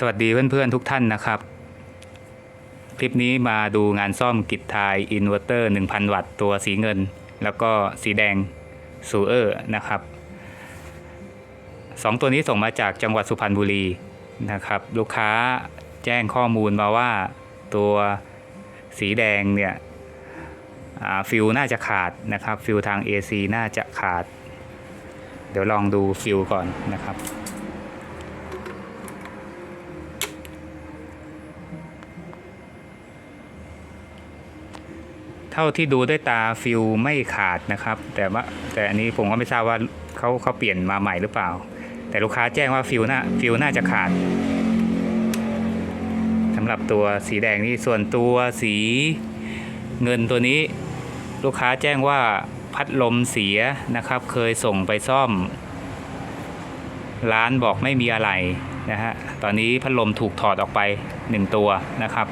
สวัสดีเพื่อนๆทุกท่านนะครับ คลิปนี้มาดูงานซ่อมกิจทายอินเวอร์เตอร์ 1,000 วัตต์ตัวสีเงิน แล้วก็สีแดงซูเออร์นะครับสองตัวนี้ส่งมาจากจังหวัดสุพรรณบุรีนะครับ ลูกค้าแจ้งข้อมูลมาว่าตัวสีแดงเนี่ยฟิลน่าจะขาดนะครับฟิลทาง AC น่าจะขาด เดี๋ยวลองดูฟิลก่อนนะครับ ท่าที่ดูด้วยตาฟิลไม่ขาดนะครับ แต่ว่าแต่อันนี้ผมก็ไม่ทราบว่าเขาเขาเปลี่ยนมาใหม่หรือเปล่า แต่ลูกค้าแจ้งว่าฟิลน่าฟิลน่าจะขาดสำหรับตัวสีแดงนี่ส่วนตัวสีเงินตัวนี้ ลูกค้าแจ้งว่าพัดลมเสียนะครับ เคยส่งไปซ่อม ร้านบอกไม่มีอะไรนะฮะตอนนี้พัดลมถูกถอดออกไปหนึ่งตัวนะครับ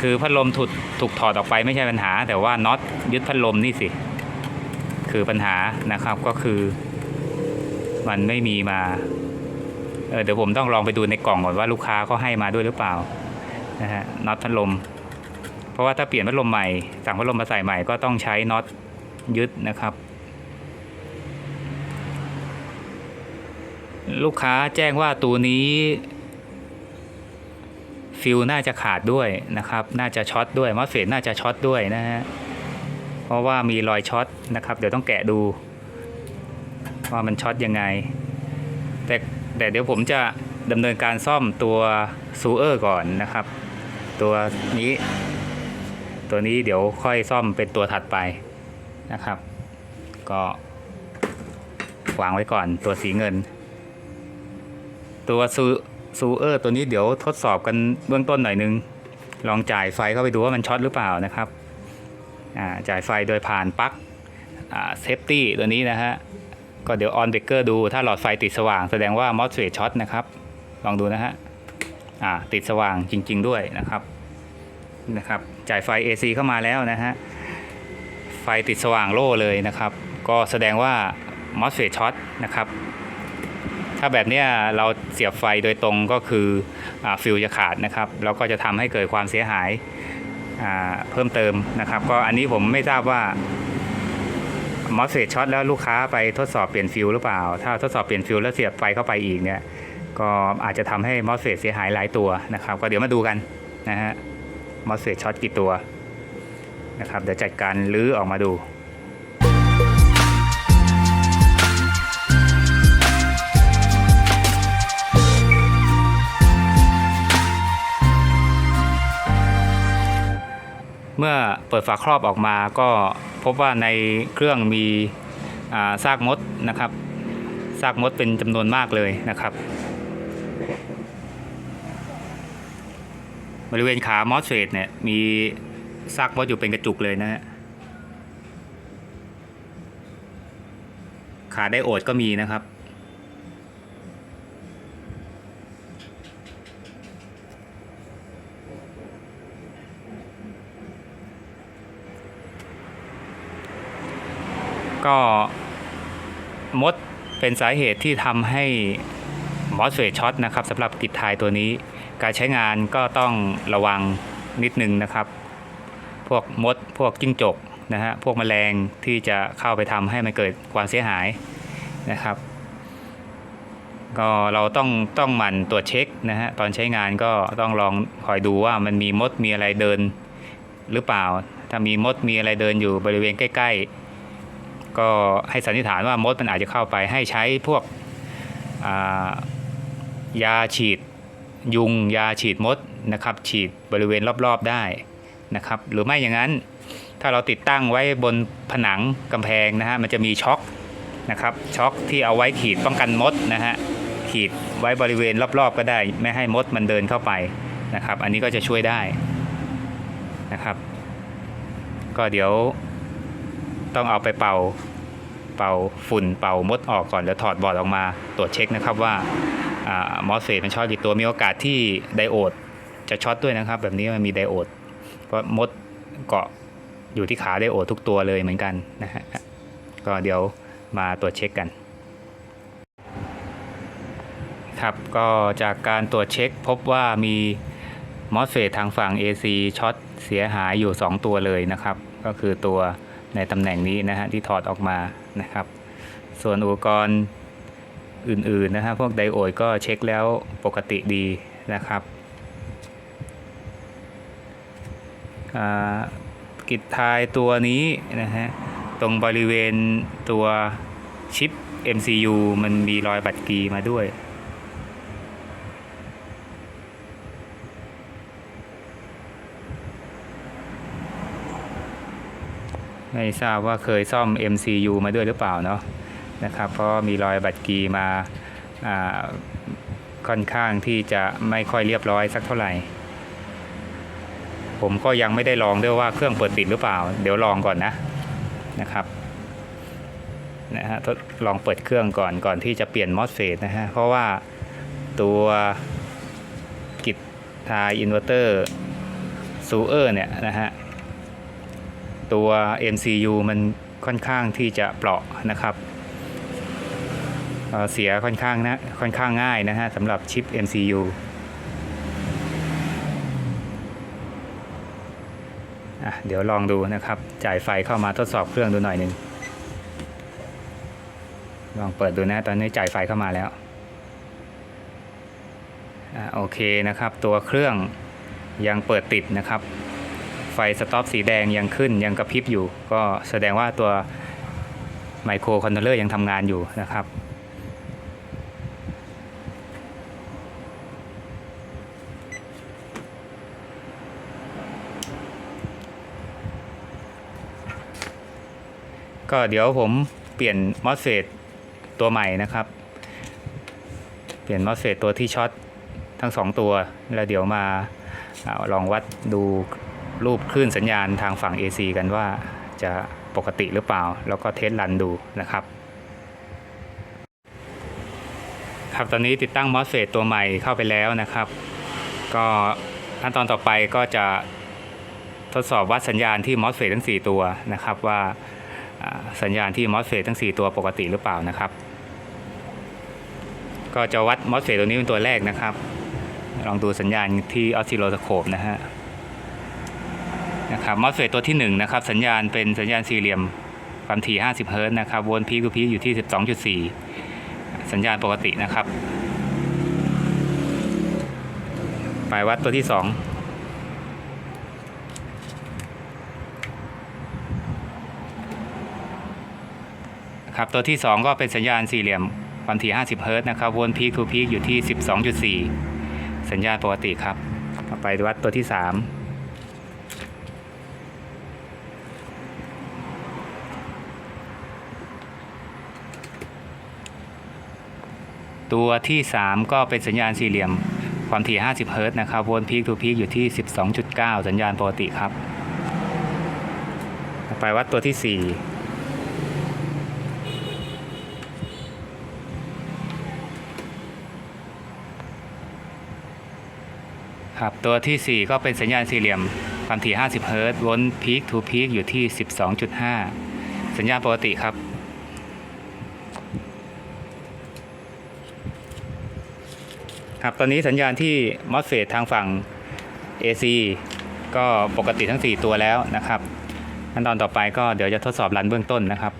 คือพัดลมถูกถูกถอดออกไปไม่ใช่ปัญหา แต่ว่าน็อตยึดพัดลมนี่สิ คือปัญหานะครับก็คือ มันไม่มีมาเเดี๋ยวผมต้องลองไปดูในกล่องก่อนว่าลูกค้าเขาให้มาด้วยหรือเปล่านะฮะน็อตพัดลม เพราะว่าถ้าเปลี่ยนพัดลมใหม่สั่งพัดลมมาใส่ใหม่ก็ต้องใช้น็อตยึดนะครับ ลูกค้าแจ้งว่าตัวนี้ ฟิลน่าจะขาดด้วยนะครับ น่าจะช็อตด้วยมอสเฟตน่าจะช็อตด้วยนะฮะเพราะว่ามีรอยช็อตนะครับ เดี๋ยวต้องแกะดูว่ามันช็อตยังไง แต่แต่เดี๋ยวผมจะดำเนินการซ่อมตัวซูเออร์ก่อนนะครับ ตัวนี้ ตัวนี้เดี๋ยวค่อยซ่อมเป็นตัวถัดไปนะครับ ก็วางไว้ก่อนตัวสีเงิน ตัวซู ซูเออร์ตัวนี้เดี๋ยวทดสอบกันเบื้องต้นหน่อยนึง ลองจ่ายไฟเข้าไปดูว่ามันช็อตหรือเปล่านะครับอ่าจ่ายไฟโดยผ่านปลั๊กเซฟตี้ตัวนี้นะฮะ ก็เดี๋ยวออนเบรกเกอร์ดูถ้าหลอดไฟติดสว่างแสดงว่ามอสเฟตช็อตนะครับ ลองดูนะฮะอ่าติดสว่างจริง ๆ ด้วยนะครับนะครับจ่ายไฟ AC เข้ามาแล้วนะฮะ ไฟติดสว่างโล่เลยนะครับ ก็แสดงว่ามอสเฟตช็อตนะครับ ถ้าแบบนี้เราเสียบไฟโดยตรงก็คืออฟิลจะขาดนะครับแล้วก็จะทำให้เกิดความเสียหายาเพิ่มเติมนะครับ ก็อันนี้ผมไม่ทราบว่ามอสเฟตช็อตแล้วลูกค้าไปทดสอบเปลี่ยนฟิลหรือเปล่า ถ้าทดสอบเปลี่ยนฟิลแล้วเสียบไฟเข้าไปอีกเนี่ยก็อาจจะทำให้มอสเฟตเสียหายหลายตัวนะครับ ก็เดี๋ยวมาดูกันนะฮะมอสเฟตช็อตกี่ตัวนะครับเดี๋ยวจัดการลื้อออกมาดู เมื่อเปิดฝาครอบออกมาก็พบว่าในเครื่องมีซากมดนะครับซากมดเป็นจำนวนมากเลยนะครับ บริเวณขามอสเฟตเนี่ยมีซากมดอยู่เป็นกระจุกเลยนะฮะขาไดโอดก็มีนะครับ ก็มด เป็นสาเหตุที่ทำให้มอสเฟตช็อตนะครับสำหรับกิจทายตัวนี้ การใช้งานก็ต้องระวังนิดนึงนะครับ พวกมดพวกจิ้งจกนะฮะพวกแมลงที่จะเข้าไปทำให้มันเกิดความเสียหายนะครับ ก็เราต้องต้องหมั่นตรวจเช็คนะฮะตอนใช้งานก็ต้องลองคอยดูว่ามันมีมดมีอะไรเดินหรือเปล่า ถ้ามีมดมีอะไรเดินอยู่บริเวณใกล้ ๆ ก็ให้สันนิษฐานว่ามดมันอาจจะเข้าไปให้ใช้พวกายาฉีดยุงยาฉีดมดนะครับ ฉีดบริเวณรอบๆได้นะครับ หรือไม่อย่างนั้นถ้าเราติดตั้งไว้บนผนังกำแพงนะฮะมันจะมีช็อคนะครับช็อคที่เอาไว้ขีดป้องกันมดนะฮะขีดไว้บริเวณรอบๆก็ได้ ไม่ให้มดมันเดินเข้าไปนะครับ อันนี้ก็จะช่วยได้นะครับ ก็เดี๋ยว ต้องเอาไปเป่าเป่าฝุ่นเป่ามดออกก่อนแล้วถอดบอร์ดออกมาตรวจเช็คนะครับว่ามอสเฟตมันช็อตกี่ตัวมีโอกาสที่ไดโอดจะช็อตด้วยนะครับ แบบนี้มันมีไดโอดเพราะมดเกาะอยู่ที่ขาไดโอดทุกตัวเลยเหมือนกันนะฮะก็เดี๋ยวมาตรวจเช็คกันครับก็จากการตรวจเช็คพบว่ามีมอสเฟตทางฝั่ง AC ช็อตเสียหายอยู่ 2 ตัวเลยนะครับ ก็คือตัว ในตำแหน่งนี้นะฮะที่ถอดออกมานะครับ ส่วนอุปกรณ์อื่นๆนะฮะพวกไดโอดก็เช็คแล้วปกติดีนะครับอ่ากิจทายตัวนี้นะฮะตรงบริเวณตัวชิป MCU มันมีรอยบัตรกีมาด้วย ไม่ทราบว่าเคยซ่อม MCU มาด้วยหรือเปล่าเนาะนะครับเพราะมีรอยบัตรกีมาค่อนข้างที่จะไม่ค่อยเรียบร้อยสักเท่าไหร่ ผมก็ยังไม่ได้ลองด้วยว่าเครื่องเปิดติดหรือเปล่า เดี๋ยวลองก่อนนะนะครับนะฮะลองเปิดเครื่องก่อนก่อนที่จะเปลี่ยนมอสเฟตนะฮะเพราะว่าตัวกิจทายอินเวอร์เตอร์ซูเออร์เนี่ยนะฮะ ตัว MCU มันค่อนข้างที่จะเปราะนะครับเสียค่อนข้างนะค่อนข้างง่ายนะฮะสำหรับชิป MCU เดี๋ยวลองดูนะครับ จ่ายไฟเข้ามาทดสอบเครื่องดูหน่อยหนึ่งลองเปิดดูนะตอนนี้จ่ายไฟเข้ามาแล้วอโอเคนะครับ ตัวเครื่องยังเปิดติดนะครับ ฟสต็อปสีแดงยังขึ้นยังกระพริบอยู่ ก็แสดงว่าตัวไมโครคอนโทรลเลอร์ยังทำงานอยู่นะครับ ก็เดี๋ยวผมเปลี่ยนมอสเฟตตัวใหม่นะครับ เปลี่ยนมอสเฟตตัวที่ช็อตทั้งสองตัว แล้วเดี๋ยวมาอาลองวัดดู รูปคลื่นสัญญาณทางฝั่ง AC กันว่าจะปกติหรือเปล่า แล้วก็เทสรันดูนะครับ ครับตอนนี้ติดตั้งมอสเฟตตัวใหม่เข้าไปแล้วนะครับ ก็ขั้นตอนต่อไปก็จะทดสอบวัดสัญญาณที่มอสเฟตทั้ง 4 ตัวนะครับว่าอ่าสัญญาณที่มอสเฟตทั้ง 4 ตัวปกติหรือเปล่านะครับ ก็จะวัดมอสเฟตตัวนี้เป็นตัวแรกนะครับ ลองดูสัญญาณที่ออสซิโลสโคปนะฮะ นะครับมอสเฟตตัวที่1นะครับสัญญาณเป็นสัญญาณสี่เหลี่ยมความถี่ 50 เฮิรตซ์นะครับวนพีคทูพีคอยู่ที่ 12.4 สัญญาณปกตินะครับไปวัดตัวที่ 2ครับตัวที่ 2 ก็เป็นสัญญาณสี่เหลี่ยมความถี่ 50 เฮิรตซ์นะครับวนพีคทูพีคอยู่ที่ 12.4 สัญญาณปกติครับต่อไปวัดตัวที่ 3 ตัวที่ 3 ก็เป็นสัญญาณสี่เหลี่ยมความถี่ 50 เฮิรตซ์นะครับวนพีคทูพีคอยู่ที่ 12.9 สัญญาณปกติครับ ไปวัดตัวที่ 4ครับตัวทีสี่ 4 ก็เป็นสัญญาณสี่เหลี่ยม ความถี่ 50 เฮิรตซ์วนพีคทูพีคอยู่ที่ 12.5 สัญญาณปกติครับ ครับตอนนี้สัญญาณที่มอสเฟตทางฝั่ง AC ก็ปกติทั้ง 4 ตัวแล้วนะครับขั้นตอนต่อไปก็เดี๋ยวจะทดสอบรันเบื้องต้นนะครับ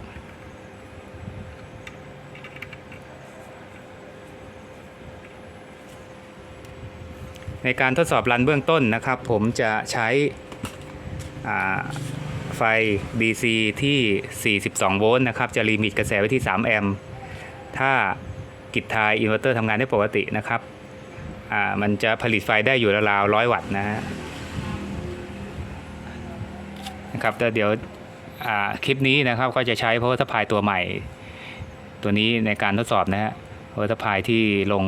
ในการทดสอบรันเบื้องต้นนะครับ ผมจะใช้ไฟ DC ที่ 42 โวลต์นะครับ จะลิมิตกระแสไว้ที่ 3 แอมป์ถ้ากิจทายอินเวอร์เตอร์ทำงานได้ปกตินะครับ อ่ามันจะผลิตไฟได้อยู่ราวๆ100วัตต์นะฮะนะครับแต่เดี๋ยวอ่าคลิปนี้นะครับก็จะใช้ power supply ตัวใหม่ ตัวนี้ในการทดสอบนะฮะ power supply ที่ลง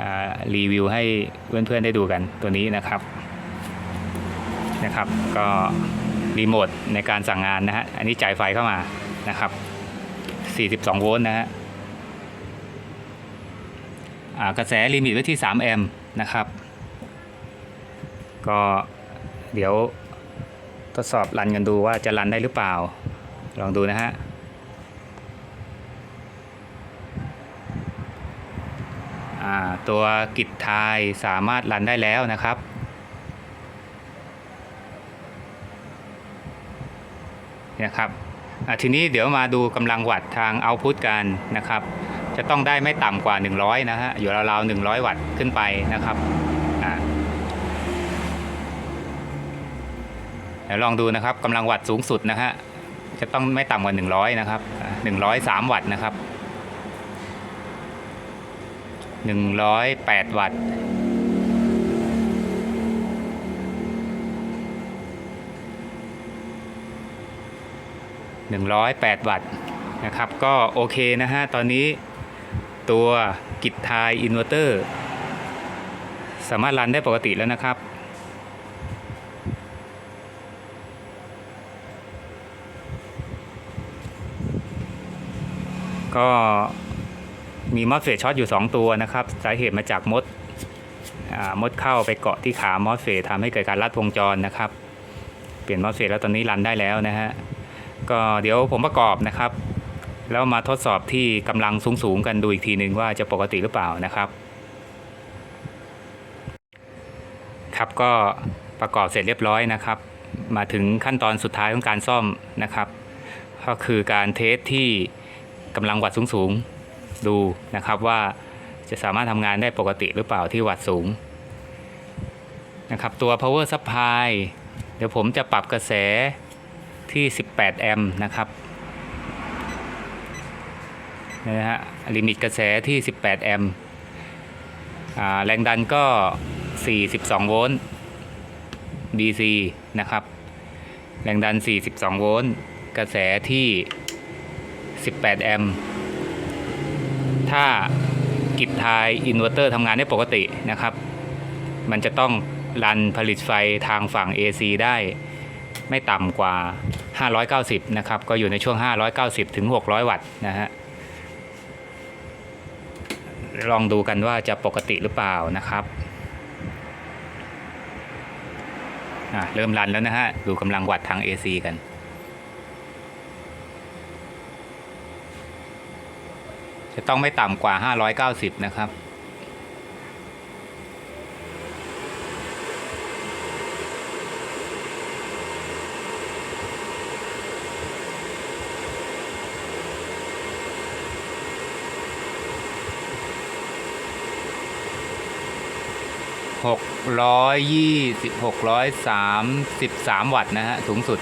อ่ารีวิวให้เพื่อนๆได้ดูกันตัวนี้นะครับนะครับก็รีโมทในการสั่งงานนะฮะอันนี้จ่ายไฟเข้ามานะครับ 42 โวลต์นะฮะ กระแสลิมิตไว้ที่ 3 แอมป์นะครับ ก็เดี๋ยวทดสอบรันกันดูว่าจะรันได้หรือเปล่า ลองดูนะฮะตัวกิจทายสามารถรันได้แล้วนะครับ นะครับทีนี้เดี๋ยวมาดูกำลังวัตต์ทางเอาพุตกันนะครับ จะต้องได้ไม่ต่ำกว่า 100 นะฮะ อยู่ราวๆ100 วัตต์ขึ้นไปนะครับเดี๋ยวลองดูนะครับกำลังวัตต์สูงสุดนะฮะ จะต้องไม่ต่ำกว่า 100 นะครับอะ103 วัตต์นะครับ 108 วัตต์108 วัตต์นะครับ ก็โอเคนะฮะ ตอนนี้ ตัวกิจทายอินเวอร์เตอร์สามารถรันได้ปกติแล้วนะครับ ก็มีมอสเฟตช็อตอยู่ 2 ตัวนะครับ สาเหตุมาจากมดมดเข้าไปเกาะที่ขามอสเฟตทำให้เกิดการลัดวงจรนะครับ เปลี่ยนมอสเฟตแล้วตอนนี้รันได้แล้วนะฮะ ก็เดี๋ยวผมประกอบนะครับ แล้วมาทดสอบที่กำลังสูงๆกันดูอีกทีหนึ่งว่าจะปกติหรือเปล่านะครับ ครับก็ประกอบเสร็จเรียบร้อยนะครับ มาถึงขั้นตอนสุดท้ายของการซ่อมนะครับ ก็คือการเทสที่กำลังวัดสูงๆดูนะครับว่าจะสามารถทำงานได้ปกติหรือเปล่าที่วัดสูงนะครับตัว power supply เดี๋ยวผมจะปรับกระแสที่ 18 แอมป์นะครับ นะฮะลิมิตกระแสที่ 18 แอมป์แรงดันก็ 42 โวลต์ DC นะครับ แรงดัน 42 โวลต์ กระแสที่ 18 แอมป์ ถ้ากิจทายอินเวอร์เตอร์ทำงานได้ปกตินะครับ มันจะต้องรันผลิตไฟทางฝั่ง AC ได้ไม่ต่ำกว่า 590 นะครับ ก็อยู่ในช่วง 590 ถึง 600 วัตต์นะฮะ ลองดูกันว่าจะปกติหรือเปล่านะครับอะเริ่มรันแล้วนะฮะ ดูกำลังวัดทาง AC กันจะต้องไม่ต่ำกว่า 590 นะครับ หกร้อยยี่สิบหกร้อยสามสิบสามวัตต์นะฮะ สูงสุด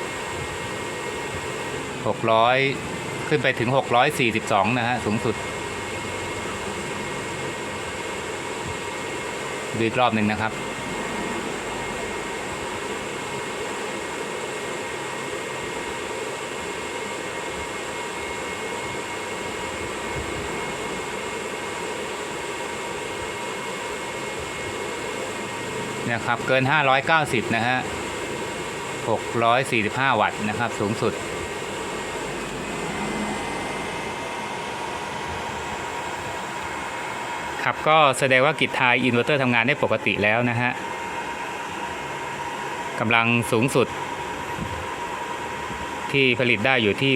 หกร้อยขึ้นไปถึงหกร้อยสี่สิบสองนะฮะ สูงสุด ดูอีกรอบหนึ่งนะครับ นะครับ เกิน 590 นะฮะ 645 วัตต์นะครับ สูงสุด ครับก็แสดงว่ากิจทายอินเวอร์เตอร์ทำงานได้ปกติแล้วนะฮะกำลังสูงสุด ที่ผลิตได้อยู่ที่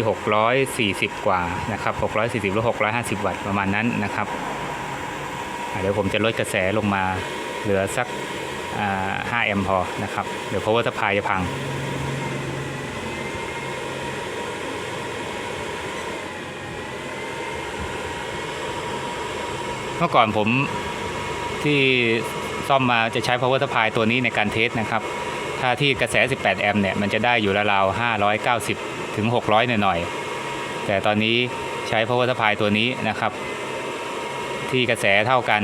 640 กว่านะครับ 640 หรือ 650 วัตต์ประมาณนั้นนะครับเดี๋ยวผมจะลดกระแสลงมาเหลือสัก 5แอมป์พอนะครับ เดี๋ยว power supply จะพัง เมื่อก่อนผมที่ซ่อมมาจะใช้ power supply ตัวนี้ในการเทสนะครับ ถ้าที่กระแส 18 แอมป์เนี่ย มันจะได้อยู่ราวๆ590 ถึง 600 หน่อยๆ แต่ตอนนี้ใช้ power supply ตัวนี้นะครับ ที่กระแสเท่ากัน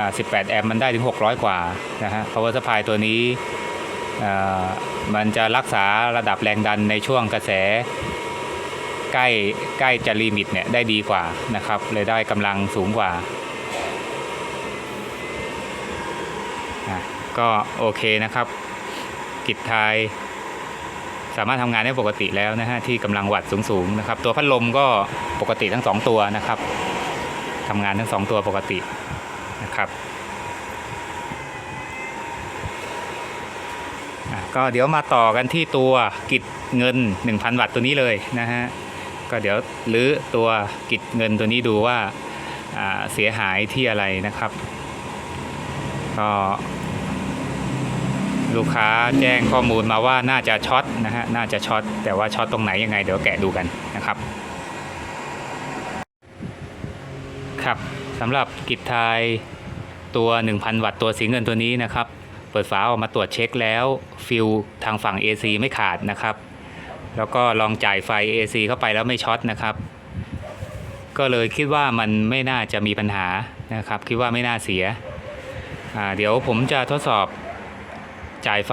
18 แอมป์มันได้ถึง 600 กว่านะฮะ power supply ตัวนี้อ่ามันจะรักษาระดับแรงดันในช่วงกระแส ใกล้ใกล้จะลิมิตเนี่ยได้ดีกว่านะครับ เลยได้กำลังสูงกว่าอะก็โอเคนะครับ กิจทาย สามารถทำงานได้ปกติแล้วนะฮะ ที่กำลังวัตต์สูงๆนะครับ ตัวพัดลมก็ปกติทั้งสองตัวนะครับทำงานทั้งสองตัวปกติ ครับก็เดี๋ยวมาต่อกันที่ตัวกิจเงิน 1,000 วัตต์ตัวนี้เลยนะฮะก็เดี๋ยวรื้อตัวกิจเงินตัวนี้ดูว่าอ่าเสียหายที่อะไรนะครับ ก็ลูกค้าแจ้งข้อมูลมาว่าน่าจะช็อตนะฮะน่าจะช็อตแต่ว่าช็อตตรงไหนยังไงเดี๋ยวแกะดูกันนะครับ ครับสำหรับกิจทาย ตัว 1,000 วัตต์ตัวสีเงินตัวนี้นะครับ เปิดฝาออกมาตรวจเช็คแล้วฟิลทางฝั่ง AC ไม่ขาดนะครับ แล้วก็ลองจ่ายไฟ AC เข้าไปแล้วไม่ช็อตนะครับ ก็เลยคิดว่ามันไม่น่าจะมีปัญหานะครับ คิดว่าไม่น่าเสีย เดี๋ยวผมจะทดสอบจ่ายไฟ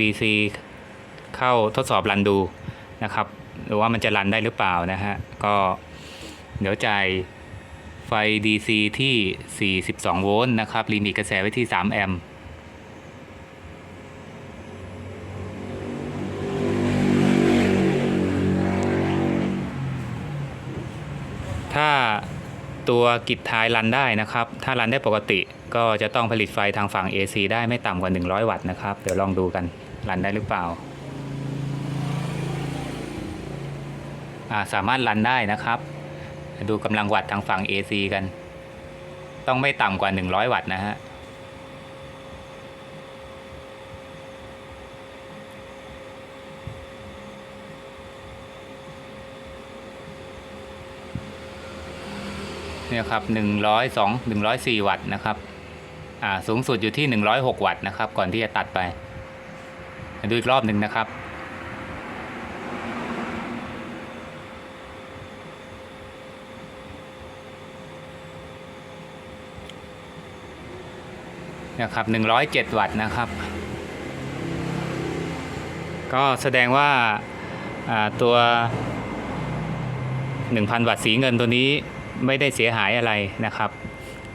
DC เข้าทดสอบรันดูนะครับหรือว่ามันจะรันได้หรือเปล่านะฮะ ก็เดี๋ยวจ่าย ไฟ DC ที่ 42 โวลต์นะครับลิมิตกระแสไว้ที่ 3 แอมป์ถ้าตัวกิจทายรันได้นะครับ ถ้ารันได้ปกติก็จะต้องผลิตไฟทางฝั่ง AC ได้ไม่ต่ำกว่า 100 วัตต์นะครับ เดี๋ยวลองดูกันรันได้หรือเปล่าอ่าสามารถรันได้นะครับ ดูกำลังวัตต์ทางฝั่ง AC กัน ต้องไม่ต่ำกว่า 100 วัตต์นะฮะเนี่ยครับ102 104 วัตต์นะครับ อ่า สูงสุดอยู่ที่ 106 วัตต์นะครับ ก่อนที่จะตัดไป ดูอีกรอบหนึ่งนะครับ นี่ยครับ 107 วัตต์นะครับ ก็แสดงว่าาตัว 1,000 วัตต์สีเงินตัวนี้ไม่ได้เสียหายอะไรนะครับ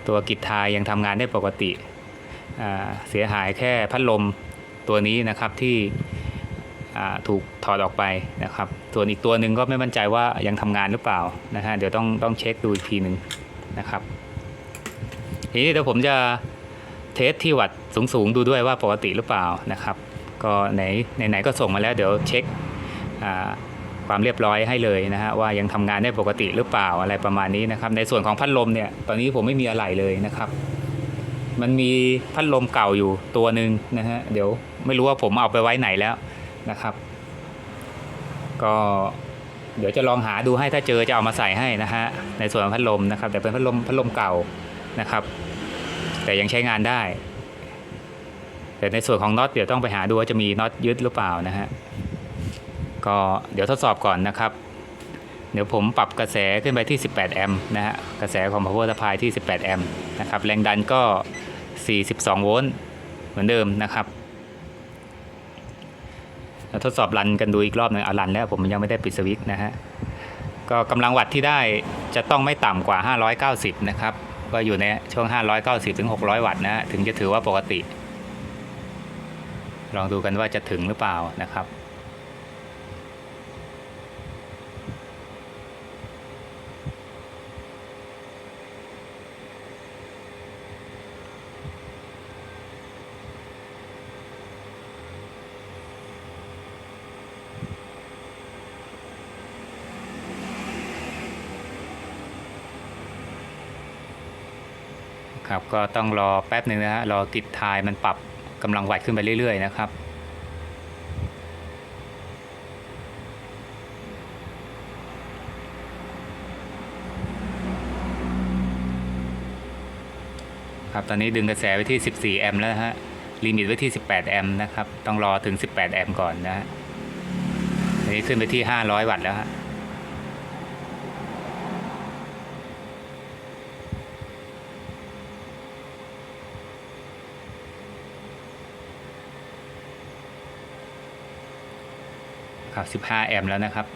ตัวกิจทายยังทำงานได้ปกติ เสียหายแค่พัดลมตัวนี้นะครับที่ถูกถอดออกไปนะครับ ส่วนอีกตัวหนึ่งก็ไม่มั่นใจว่ายังทำงานหรือเปล่านะฮะเดี๋ยวต้องต้องเช็คดูอีกทีหนึ่งนะครับทีนี้เดี๋ยวผมจะ เทสที่วัดสูงๆดูด้วยว่าปกติหรือเปล่านะครับ ก็ไหนไหนก็ส่งมาแล้วเดี๋ยวเช็คความเรียบร้อยให้เลยนะฮะว่ายังทำงานได้ปกติหรือเปล่าอะไรประมาณนี้นะครับ ในส่วนของพัดลมเนี่ยตอนนี้ผมไม่มีอะไรเลยนะครับ มันมีพัดลมเก่าอยู่ตัวหนึ่งนะฮะเดี๋ยวไม่รู้ว่าผมเอาไปไว้ไหนแล้วนะครับ ก็เดี๋ยวจะลองหาดูให้ถ้าเจอจะเอามาใส่ให้นะฮะในส่วนของพัดลมนะครับ แต่เป็นพัดลมพัดลมเก่านะครับ แต่ยังใช้งานได้ แต่ในส่วนของน็อตเดี๋ยวต้องไปหาดูว่าจะมีน็อตยึดหรือเปล่านะฮะก็เดี๋ยวทดสอบก่อนนะครับ เดี๋ยวผมปรับกระแสขึ้นไปที่ 18 แอมป์นะฮะกระแสของ power supply ที่ 18 แอมป์นะครับแรงดันก็ 42 โวลต์เหมือนเดิมนะครับเราทดสอบรันกันดูอีกรอบหนึ่งเอารันแล้วผมยังไม่ได้ปิดสวิตช์นะฮะก็กำลังวัตต์ที่ได้จะต้องไม่ต่ำกว่า 590 นะครับ ก็อยู่ในช่วง 590ถึง600 วัตต์นะฮะถึงจะถือว่าปกติ ลองดูกันว่าจะถึงหรือเปล่านะครับ ครับก็ต้องรอแป๊บหนึ่งนะฮะรอกิจทายมันปรับกำลังวัดขึ้นไปเรื่อย ๆ นะครับครับตอนนี้ดึงกระแสไว้ที่ 14 แอมป์แล้วฮะ ลิมิตไว้ที่ 18 แอมป์นะครับ ต้องรอถึง 18 แอมป์ก่อนนะฮะอันนี้ขึ้นไปที่ 500 วัตต์แล้วฮะ ครับ15 แอมป์แล้วนะครับ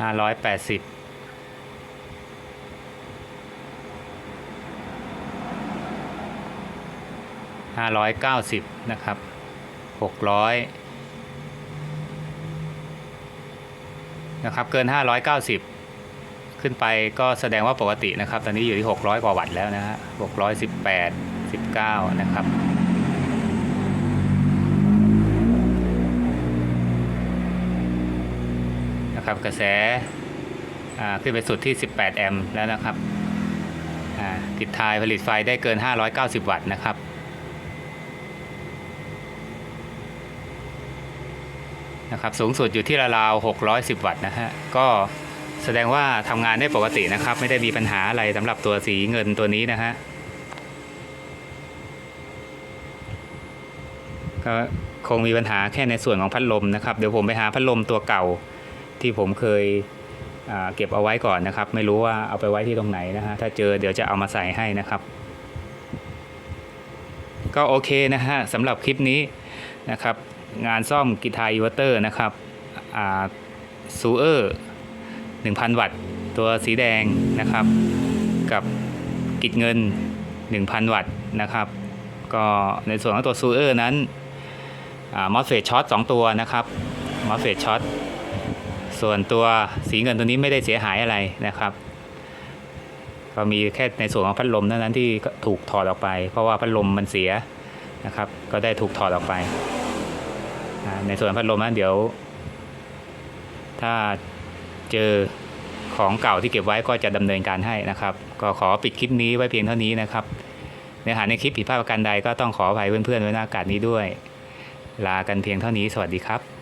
ห้าร้อยแปดสิบ 590 นะครับ 600 นะครับ เกิน 590 ขึ้นไปก็แสดงว่าปกตินะครับ ตอนนี้อยู่ที่ 600 กว่าวัตต์แล้วนะฮะ618 19 นะครับนะครับกระแสอ่าขึ้นไปสุดที่ 18 แอมป์แล้วนะครับอ่าติดทายผลิตไฟได้เกิน 590 วัตต์นะครับ นะครับสูงสุดอยู่ที่ราวๆ610 วัตต์นะฮะก็แสดงว่าทำงานได้ปกตินะครับ ไม่ได้มีปัญหาอะไรสำหรับตัวสีเงินตัวนี้นะฮะก็คงมีปัญหาแค่ในส่วนของพัดลมนะครับ เดี๋ยวผมไปหาพัดลมตัวเก่าที่ผมเคยเก็บเอาไว้ก่อนนะครับ ไม่รู้ว่าเอาไปไว้ที่ตรงไหนนะฮะถ้าเจอเดี๋ยวจะเอามาใส่ให้นะครับ ก็โอเคนะฮะสำหรับคลิปนี้นะครับ งานซ่อมกีตาร์อินเวอร์เตอร์นะครับซูเออร์1,000 วัตต์ ตัวสีแดงนะครับ กับกิจเงิน 1,000 วัตต์นะครับ ก็ในส่วนของตัวซูเออร์นั้นมอสเฟตช็อต2ตัวนะครับมอสเฟตช็อตส่วนตัวสีเงินตัวนี้ไม่ได้เสียหายอะไรนะครับ ก็มีแค่ในส่วนของพัดลมเท่านั้นที่ถูกถอดออกไป เพราะว่าพัดลมมันเสียนะครับ ก็ได้ถูกถอดออกไป ในส่วนพัดลมนะเดี๋ยว ถ้าเจอของเก่าที่เก็บไว้ก็จะดำเนินการให้นะครับ ก็ขอปิดคลิปนี้ไว้เพียงเท่านี้นะครับเนื้อหาในคลิปผิดพลาดประการใดก็ต้องขออภัยเพื่อนๆไว้หน้าอากาศนี้ด้วย ลากันเพียงเท่านี้สวัสดีครับ